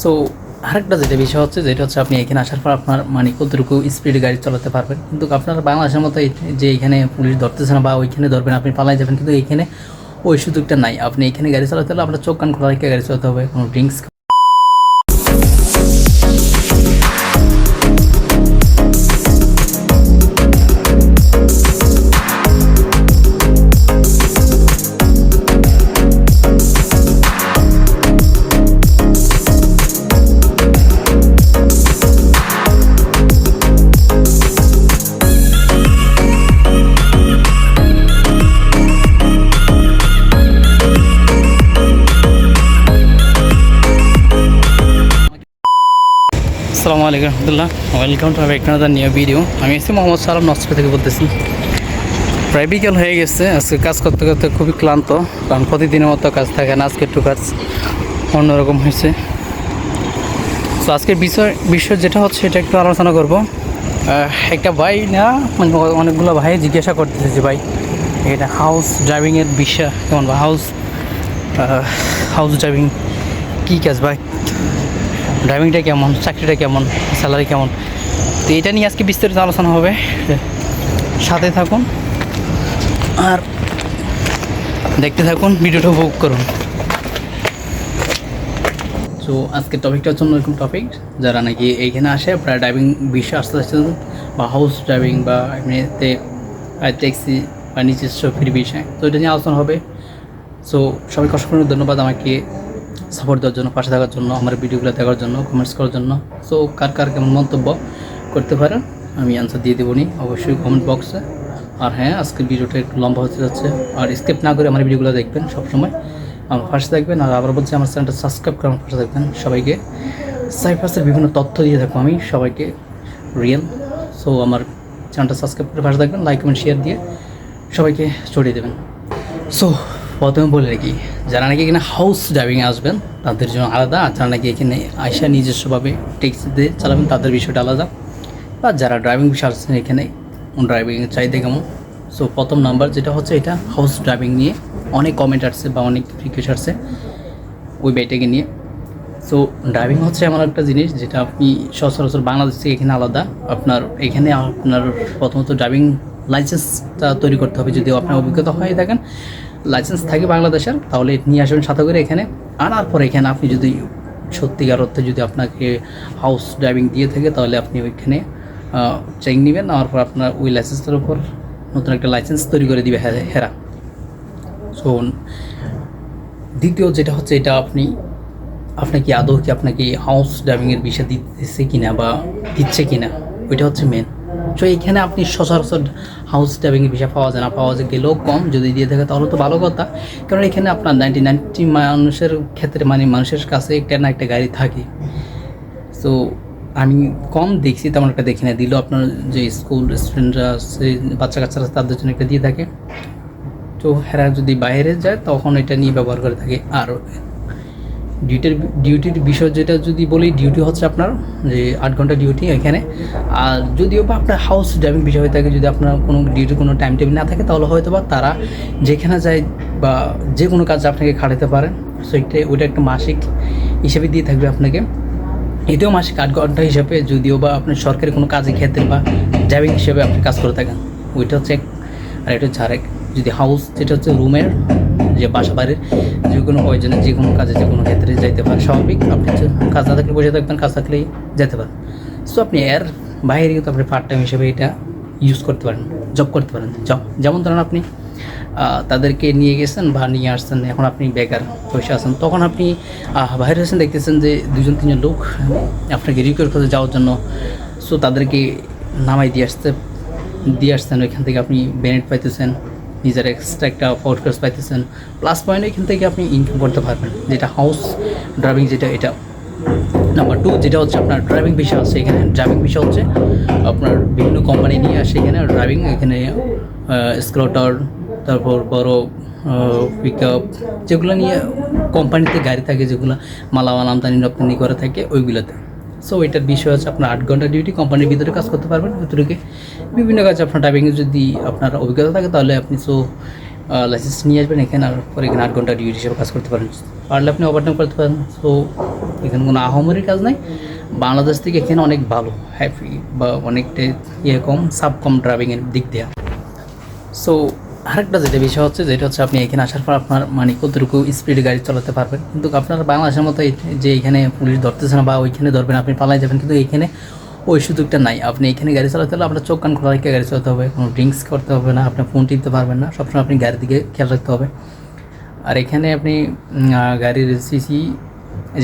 So আরেকটা যেটা বিষয় হচ্ছে, যেটা হচ্ছে আপনি এখানে আসার পর আপনার মানে কতটুকু স্পিড গাড়ি চালাতে পারবেন। কিন্তু আপনার বাংলাদেশের মতো যে এখানে পুলিশ ধরতেছে না বা ওইখানে ধরবেন, আপনি পালাই যাবেন, কিন্তু এখানে ওই সুযোগটা নাই। আপনি এখানে গাড়ি চালাতে হলে আপনার চোখ কান খোলা রেখে গাড়ি চালাতে হবে, কোনো ড্রিঙ্কস আলাইকুম রহমতুল্লাহ। Welcome to back to new video আমি এসে মোহাম্মদ সালাম নস্কর থেকে বলতেছি। প্রায় বিকেল হয়ে গেছে, আজকে কাজ করতে করতে খুবই ক্লান্ত, কারণ প্রতিদিনের মতো কাজ থাকে না, আজকে একটু কাজ অন্যরকম হয়েছে। তো আজকের বিষয় বিষয় যেটা হচ্ছে, এটা একটু আলোচনা করব। একটা ভাই না মানে অনেকগুলো ভাই জিজ্ঞাসা করতেছে যে, ভাই, এটা হাউস ড্রাইভিংয়ের বিষয়, কেমন বা হাউস হাউস ড্রাইভিং কী কাজ ভাই ড্রাইভিংটা কেমন? চাকরিটা কেমন? স্যালারি কেমন? তো এটা নিয়ে আজকে বিস্তারিত আলোচনা হবে। সাথে থাকুন। আর দেখতে থাকুন, ভিডিওটা উপভোগ করুন। সো আজকের টপিকটা হচ্ছে অন্যরকম টপিক যারা নাকি এইখানে আসে প্রায় ড্রাইভিং বিষয়ে আসতে আসতে বা হাউস ড্রাইভিং বা এমনিতে ট্যাক্সি বা নিজস্ব ফ্রি বিষয়। তো এটা নিয়ে আলোচনা হবে। সো সবাইকে অসংখ্য ধন্যবাদ আমাকে সাপোর্ট দেওয়ার জন্য, পাশে থাকার জন্য, আমার ভিডিওগুলো দেখার জন্য কমেন্টস করার জন্য। সো কার কার কেমন মন্তব্য করতে পারেন, আমি অ্যান্সার দিয়ে দেবো নি অবশ্যই কমেন্ট বক্সে আর হ্যাঁ আজকের ভিডিওটা একটু লম্বা হতে যাচ্ছে, আর স্কিপ না করে আমার ভিডিওগুলো দেখবেন সবসময়। আমার পাশে থাকবেন, আর আবার বলছি, আমার চ্যানেলটা সাবস্ক্রাইব করে আমার পাশে থাকবেন সবাইকে। সাইফাসের বিভিন্ন তথ্য দিয়ে থাকব আমি সবাইকে রিয়েল সো আমার চ্যানেলটা সাবস্ক্রাইব করে পাশে থাকবেন লাইক কমেন্ট শেয়ার দিয়ে সবাইকে ছড়িয়ে দেবেন। সো প্রথমে বলে রাখি, যারা নাকি এখানে হাউস ড্রাইভিংয়ে আসবেন, তাদের জন্য আলাদা। আর যারা নাকি এখানে আইসা নিজস্বভাবে ট্যাক্সিতে চালাবেন, তাদের বিষয়টা আলাদা। বা যারা ড্রাইভিং বিষয় আসছেন এখানে ড্রাইভিংয়ের চাহিদা কেমন? সো প্রথম নাম্বার যেটা হচ্ছে এটা হাউস ড্রাইভিং নিয়ে অনেক কমেন্ট আসছে বা অনেক রিকোয়েস্ট আসছে ওই বাইটাকে নিয়ে। সো ড্রাইভিং হচ্ছে এমন একটা জিনিস যেটা আপনি সচরাচর বাংলাদেশ থেকে এখানে আলাদা। আপনার, এখানে আপনার প্রথমত ড্রাইভিং লাইসেন্সটা তৈরি করতে হবে যদি আপনার অভিজ্ঞতা হয়ে থাকেন লাইসেন্স থাকে বাংলাদেশের, তাহলে নিয়ে আসবেন সাথে করে এখানে। আনার পর এখানে আপনি যদি সত্যিকার অর্থে যদি আপনাকে হাউস ড্রাইভিং দিয়ে থাকে, তাহলে আপনি ওইখানে চেক নেবেন, নেওয়ার পর আপনার ওই লাইসেন্সটার উপর নতুন একটা লাইসেন্স তৈরি করে দিবে হে- হেরা। সো দ্বিতীয় যেটা হচ্ছে এটা আপনি, আপনাকে আদৌ কি আপনাকে হাউস ড্রাইভিংয়ের বিষয় দিতেছে কিনা বা দিচ্ছে কিনা, ওইটা হচ্ছে মেন সো এখানে আপনি সচরাচর হাউস ড্রাইভিংয়ের ভিসা পাওয়া যায় না পাওয়া যায় গেলেও কম। যদি দিয়ে থাকে তাহলে তো ভালো কথা। কারণ এখানে আপনার নাইনটি নাইনটি মানুষের ক্ষেত্রে মানে মানুষের কাছে একটা না একটা গাড়ি থাকে। সো আমি কম দেখছি তেমন একটা দেখি না। দিলেও আপনার যে স্কুল স্টুডেন্টরা আছে বাচ্চা কাচ্চারা আছে, তাদের জন্য একটা দিয়ে থাকে। তো হেরা যদি বাইরে যায় তখন এটা নিয়ে ব্যবহার করে থাকে। আর ডিউটির ডিউটির বিষয় যেটা যদি বলি ডিউটি হচ্ছে আপনার যে আট ঘণ্টা ডিউটি এখানে। আর যদিও বা আপনার হাউস ড্রাইভিং বিষয় হয়ে থাকে, যদি আপনার কোনো ডিউটির কোনো টাইম টেবিল না থাকে, তাহলে হয়তো বা তারা যেখানে যায় বা যে কোনো কাজ আপনাকে খাটাতে পারে। সো এটা, ওইটা একটা মাসিক হিসেবে দিয়ে থাকবে আপনাকে। এটাও মাসিক আট ঘণ্টা হিসাবে, যদিও বা আপনি সরকারি কোনো কাজে ক্ষেত্রে বা ড্রাইভিং হিসেবে আপনি কাজ করে থাকেন। ওইটা হচ্ছে এক আর এটা হচ্ছে আরেক যদি হাউস যেটা হচ্ছে রুমের যে বাসা বাড়ির যে কোনো প্রয়োজনে যে কোনো কাজে যে কোনো ক্ষেত্রে যাইতে পারেন স্বাভাবিক। আপনি কাজ না থাকলে বসে থাকবেন, কাজ থাকলেই যেতে পারেন। সো আপনি এর বাইরে কিন্তু আপনি পার্ট টাইম হিসেবে এটা ইউজ করতে পারেন জব করতে পারেন। জব যেমন ধরেন আপনি তাদেরকে নিয়ে গেছেন বা নিয়ে আসছেন, এখন আপনি বেকার বসে আছেন, তখন আপনি বাইরে আছেন দেখতেছেন যে দুজন তিনজন লোক আপনাকে রিকোয়েস্ট করতে যাওয়ার জন্য সো তাদেরকে নামাই দিয়ে আসতে, দিয়ে আসছেন, ওইখান থেকে আপনি বেনিট পাইতেছেন। নিজের এক্সট্রা একটা ফোকাস পাইতেছেন। প্লাস পয়েন্ট এখান থেকে আপনি ইনকাম করতে পারবেন, যেটা হাউস ড্রাইভিং যেটা, এটা। নাম্বার টু যেটা হচ্ছে আপনার ড্রাইভিং বিষয় আছে এখানে। ড্রাইভিং বিষয় হচ্ছে আপনার বিভিন্ন কোম্পানি নিয়ে আসে এখানে ড্রাইভিং এখানে স্ক্রোটার তারপর বড় পিক আপ যেগুলো নিয়ে কোম্পানিতে গাড়ি থাকে, যেগুলো মালামাল আমদানি রপ্তানি করে থাকে, ওইগুলোতে। সো এটার বিষয় হচ্ছে আপনার আট ঘণ্টা ডিউটি কোম্পানির ভিতরে কাজ করতে পারবেন। ভিতরে বিভিন্ন কাজ আপনার ড্রাইভিংয়ে যদি আপনার অভিজ্ঞতা থাকে, তাহলে আপনি সো লাইসেন্স নিয়ে আসবেন এখানে, আর পরে এখানে আট ঘণ্টা ডিউটি হিসেবে কাজ করতে পারেন। পারলে আপনি ওভারটাইম করতে পারেন। সো এখানে কোনো আহমরির কাজ নাই। বাংলাদেশ থেকে এখানে অনেক ভালো হ্যাপি বা অনেকটাই ইয়ে কম সাব কম ড্রাইভিংয়ের দিক দেওয়া সো আরেকটা যেটা বিষয় হচ্ছে, যেটা হচ্ছে আপনি এখানে আসার পর আপনার মানে কতটুকু স্পিডে গাড়ি চালাতে পারবেন। কিন্তু আপনার বাংলাদেশের মতো যে এখানে পুলিশ ধরতেছে না বা ওইখানে ধরবেন, আপনি পালাই যাবেন, কিন্তু এখানে ওই সুযোগটা নাই। আপনি এখানে গাড়ি চালাতে হলে আপনার চোখ কান খোলা রেখে গাড়ি চালাতে হবে, কোনো ড্রিঙ্কস করতে হবে না, আপনার ফোন টিপতে পারবেন না, সবসময় আপনি গাড়ির দিকে খেয়াল রাখতে হবে। আর এখানে আপনি গাড়ির সিসি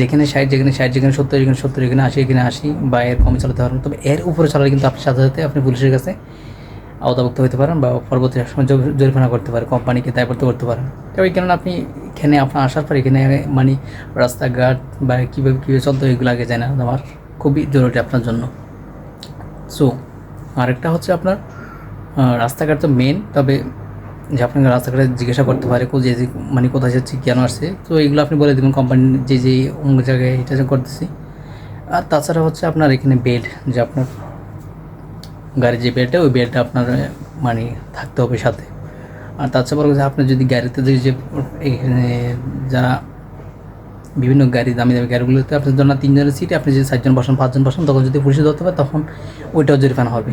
যেখানে ষাট যেখানে ষাট, যেখানে সত্তর যেখানে সত্তর, যেখানে আশি এখানে আশি বা এর কমে চালাতে পারবেন। তবে এর উপরে চালালে কিন্তু আপনার সাথে সাথে আপনি পুলিশের কাছে আওতাভুক্ত হতে পারেন বা পরবর্তী সময় জরি- জরিমানা করতে পারে, কোম্পানিকে দায়বদ্ধ করতে পারেন। তো এই কারণে আপনি এখানে আপনার আসার পর এখানে মানে রাস্তাঘাট বা কীভাবে কীভাবে চলতে এগুলো আগে যায় না আমার খুবই জরুরি আপনার জন্য। সো আরেকটা হচ্ছে আপনার রাস্তাঘাট তো মেন তবে যে আপনাকে রাস্তাঘাটে জিজ্ঞাসা করতে পারে যে মানে কোথায় যাচ্ছে, কেন আসছে, তো এইগুলো আপনি বলে দেবেন কোম্পানি যে যে অমুক জায়গায় এটা করতেছি। আর তাছাড়া হচ্ছে আপনার এখানে বেড যে আপনার গাড়ির যে বেডটা, ওই বেডটা আপনার মানে থাকতে হবে সাথে। আর তাছাড়া বড় কথা আপনি যদি গাড়িতে যে যে, এখানে যারা বিভিন্ন গাড়ি, দামি দামি গাড়িগুলোতে আপনার জন্য তিনজনের সিটে আপনি যদি চারজন বসান, পাঁচজন বসান, তখন যদি পুলিশে ধরতে পারে, তখন ওইটাও জরিমানা হবে।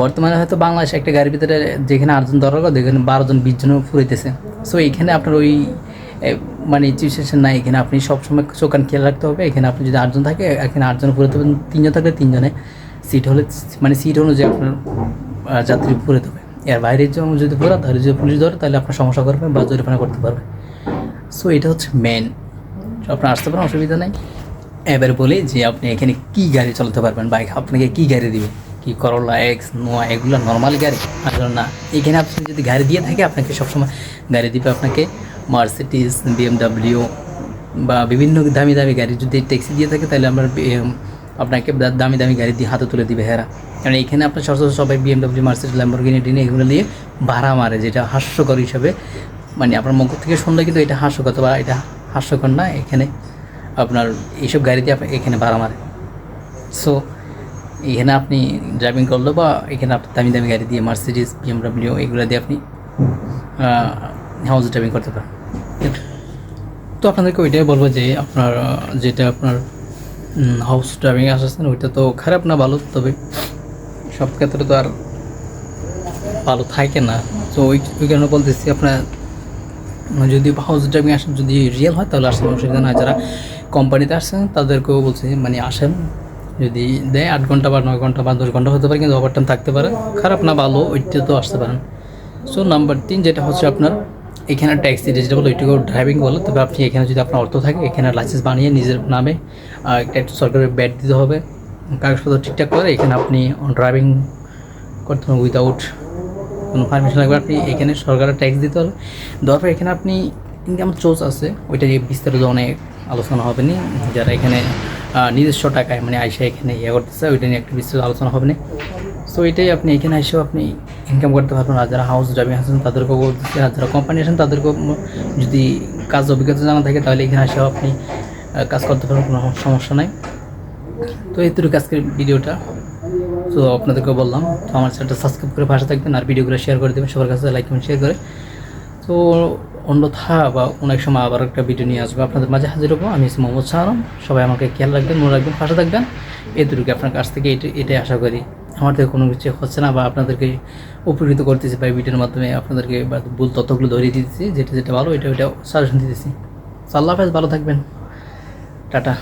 বর্তমানে হয়তো বাংলাদেশে একটা গাড়ির ভিতরে যেখানে আটজন দরকার এখানে বারোজন বিশ জনও ফুরাইতেছে। সো এইখানে আপনার ওই মানে সিচুয়েশন নাই। এখানে আপনি সবসময় চোখান খেয়াল রাখতে হবে। এখানে আপনি যদি আটজন থাকে, এখানে আটজন ফুরাতে হবে তিনজন থাকলে তিনজনে। সিট হলে মানে সিট অনুযায়ী আপনার যাত্রী ফুরাতে হবে এর বাইরে যখন যদি ফুরা তাহলে যদি পুলিশ ধরে, তাহলে আপনার সমস্যা করবে বা জরিমানা করতে পারবে। সো এটা হচ্ছে মেন আপনার আসতে পারেন, অসুবিধা নেই। এবার বলি যে আপনি এখানে কি গাড়ি চালাতে পারবেন? বাইক আপনাকে কি গাড়ি দিবে? কি করলা এক্স নোয়া এগুলো নর্মাল গাড়ি? আসলে না। এখানে আপনি যদি গাড়ি দিয়ে থাকে, আপনাকে সবসময় গাড়ি দিবে আপনাকে মার্সিডিস বিএমডাব্লিউ বা বিভিন্ন দামি দামি গাড়ি। যদি ট্যাক্সি দিয়ে থাকে, তাহলে আমরা আপনাকে দামি দামি গাড়ি দিয়ে হাতে তুলে দিবে হেরা। কারণ এখানে আপনার সচরাচর সবাই বিএমডাব্লিউ মার্সিডিস ল্যাম্বরগিনি ডিনি এগুলো নিয়ে ভাড়া মারে, যেটা হাস্যকর হিসাবে। মানে আপনার মুখ থেকে শুনলে কিন্তু এটা হাস্যকর বা এটা হাস্যকর না, এখানে আপনার এইসব গাড়িতে আপনি এখানে ভাড়া মারে। সো এখানে আপনি ড্রাইভিং করলে বা এখানে আপনি দামি দামি গাড়ি দিয়ে মার্সিডিস বিএমডাব্লিউ এগুলো দিয়ে আপনি হাউস ড্রাইভিং করতে পারেন। তো আপনাদেরকে ওইটাই বলব যে আপনার, যেটা আপনার হাউস ড্রাইভিং আসছেন, ওইটা তো খারাপ না, ভালো, তবে সব ক্ষেত্রে তো আর ভালো থাকে না। তো ওই ওই কারণে বলতেছি আপনার, যদি হাউস ড্রাইভিং আসেন, যদি রিয়েল হয়, তাহলে আসতে অসুবিধা না যারা কোম্পানিতে আসছেন তাদেরকেও বলছি মানে আসেন, যদি দেয় আট ঘণ্টা বা নয় ঘণ্টা বা দশ ঘণ্টা হতে পারে, কিন্তু ওভার টাইম থাকতে পারে। খারাপ না, ভালো, ওইটা তো আসতে পারেন। সো নাম্বার তিন যেটা হচ্ছে আপনার এখানে ট্যাক্সি যেটা বলো ওইটুকু ড্রাইভিং বলো। তবে আপনি এখানে যদি আপনার অর্থ থাকে, এখানে লাইসেন্স বানিয়ে নিজের নামে একটা সরকারের ব্যাট দিতে হবে। কাগজপত্র ঠিকঠাক করে এখানে আপনি ড্রাইভিং করতে হবে উইদাউট কোনো পারমিশন লাগবে। আপনি এখানে সরকারের ট্যাক্স দিতে হবে। দেওয়ার পর এখানে আপনি ইনকাম সোর্স আছে, ওইটা নিয়ে বিস্তারিত অনেক আলোচনা হবে না। যারা এখানে নিজস্ব টাকায় মানে আইসা এখানে ইয়ে করতেছে, ওইটা নিয়ে একটা বিস্তারিত আলোচনা হবে না। সো এটাই আপনি এখানে এসেও আপনি ইনকাম করতে পারবেন আর যারা হাউস ড্রাইভিং আছেন তাদেরকেও বলতেছে আর যারা কোম্পানি আছেন তাদেরকেও যদি কাজ অভিজ্ঞতা জানা থাকে তাহলে এখানে এসেও আপনি কাজ করতে পারবেন, কোনো সমস্যা নাই। তো এইটুকু আজকের ভিডিওটা। তো আপনাদেরকে বললাম, তো আমার চ্যানেলটা সাবস্ক্রাইব করে পাশে থাকবেন, আর ভিডিওগুলো শেয়ার করে দেবেন, সবার কাছে লাইক কমেন্ট শেয়ার করে। তো অন্যথা বা অনেক সময় আবার একটা ভিডিও নিয়ে আসব আপনাদের মাঝে হাজির হব। আমি মোহাম্মদ শাহরম সবাই আমাকে খেয়াল রাখবেন, মনে রাখবেন, পাশে থাকবেন। এটুকু আপনার কাছ থেকে এটাই আশা করি। থেকে কোনো কিছু হচ্ছে না বা আপনাদেরকে উপকৃত করতেছি বা ভিডিওর মাধ্যমে আপনাদেরকে বা ভুল তথ্যগুলো ধরিয়ে দিতেছি, যেটা যেটা ভালো, এটা, ওইটা সাজেশন দিতেছি। আল্লাহ হাফেজ, ভালো থাকবেন। টাটা।